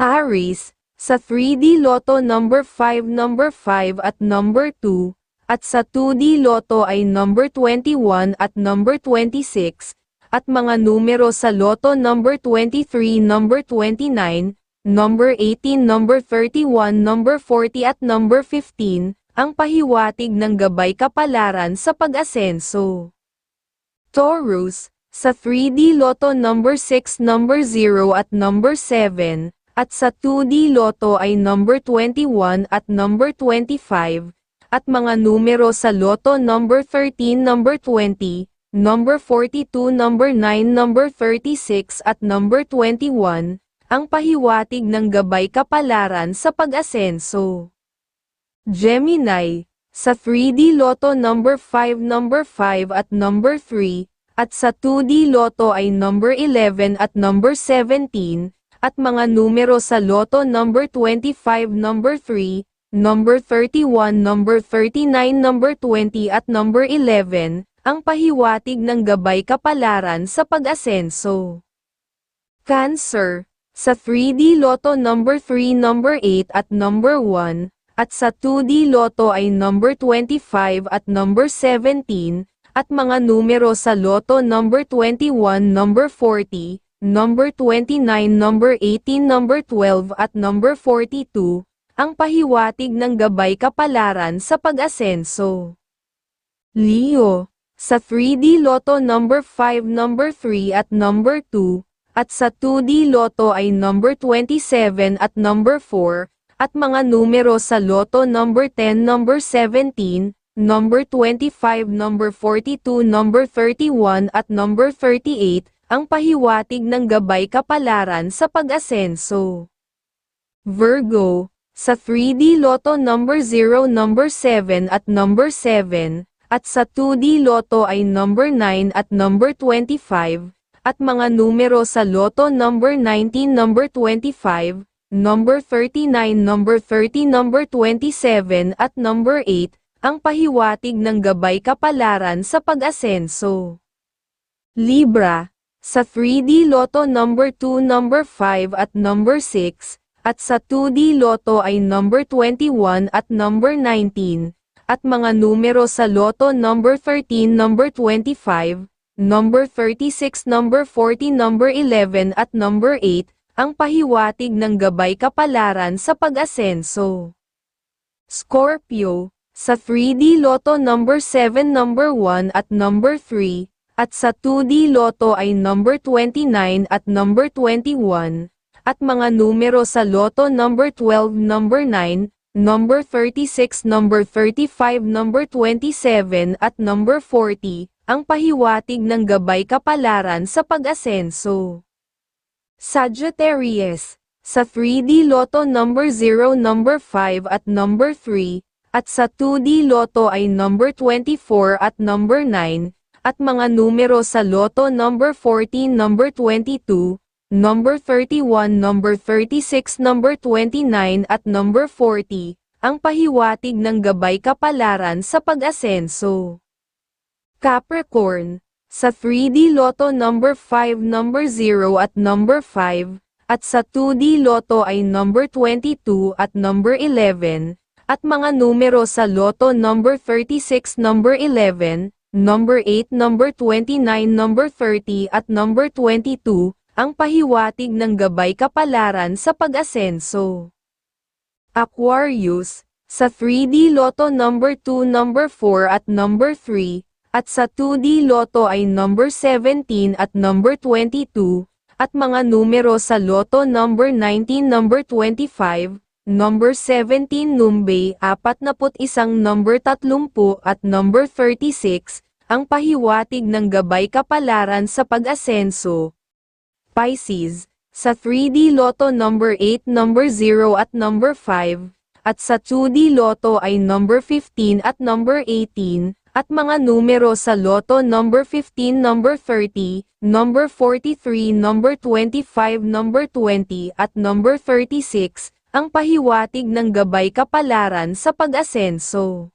Aries, sa 3D Lotto number 5 number 5 at number 2, at sa 2D Lotto ay number 21 at number 26, at mga numero sa Lotto number 23 number 29, number 18 number 31 number 40 at number 15, ang pahiwatig ng gabay kapalaran sa pag-asenso. Taurus, sa 3D Lotto number 6 number 0 at number 7, at sa 2D Lotto ay number 21 at number 25, at mga numero sa Lotto number 13 number 20, number 42 number 9 number 36 at number 21, ang pahiwatig ng gabay kapalaran sa pag-asenso. Gemini, sa 3D Lotto number 5 number 5 at number 3, at sa 2D Lotto ay number 11 at number 17, at mga numero sa Lotto number 25 number 3, number 31 number 39 number 20 at number 11, ang pahiwatig ng gabay kapalaran sa pag-asenso. Cancer, sa 3D Lotto number 3 number 8 at number 1, at sa 2D Lotto ay number 25 at number 17, at mga numero sa Lotto number 21 number 40, number 29 number 18 number 12 at number 42, ang pahiwatig ng gabay kapalaran sa pag-asenso. Leo, sa 3D Lotto number 5 number 3 at number 2, at sa 2D Lotto ay number 27 at number 4, at mga numero sa Lotto number 10 number 17, number 25 number 42 number 31 at number 38, ang pahiwatig ng gabay kapalaran sa pag-asenso. Virgo, sa 3D Lotto number 0 number 7 at number 7, at sa 2D Lotto ay number 9 at number 25, at mga numero sa Lotto number 19 number 25, number 39 number 30 number 27 at number 8, ang pahiwatig ng gabay kapalaran sa pag-asenso. Libra, sa 3D Lotto number 2 number 5 at number 6, at sa 2D Lotto ay number 21 at number 19, at mga numero sa Lotto number 13 number 25, number 36 number 40 number 11 at number 8, ang pahiwatig ng gabay kapalaran sa pag-asenso. Scorpio, sa 3D Lotto number 7 number 1 at number 3, at sa 2D Lotto ay number 29 at number 21, at mga numero sa Lotto number 12 number 9, number 36 number 35 number 27 at number 40, ang pahiwatig ng gabay kapalaran sa pag-asenso. Sagittarius, sa 3D Lotto number 0 number 5 at number 3, at sa 2D Lotto ay number 24 at number 9, at mga numero sa Lotto number 14 number 22, number 31, number 36, number 29 at number 40, ang pahiwatig ng gabay kapalaran sa pag-asenso. Capricorn, sa 3D Lotto number 5 number 0 at number 5, at sa 2D Lotto ay number 22 at number 11, at mga numero sa Lotto number 36 number 11, number 8 number 29 number 30 at number 22, ang pahiwatig ng gabay kapalaran sa pag-asenso. Aquarius, sa 3D Lotto number 2 number 4 at number 3, at sa 2D Lotto ay number 17 at number 22, at mga numero sa Lotto number 19 number 25, number 17 numbe 41 number 30 at number 36, ang pahiwatig ng gabay kapalaran sa pag-asenso. Pisces, sa 3D Lotto number 8 number 0 at number 5, at sa 2D Lotto ay number 15 at number 18, at mga numero sa Lotto number 15 number 30, number 43 number 25 number 20 at number 36, ang pahiwatig ng gabay kapalaran sa pag-asenso.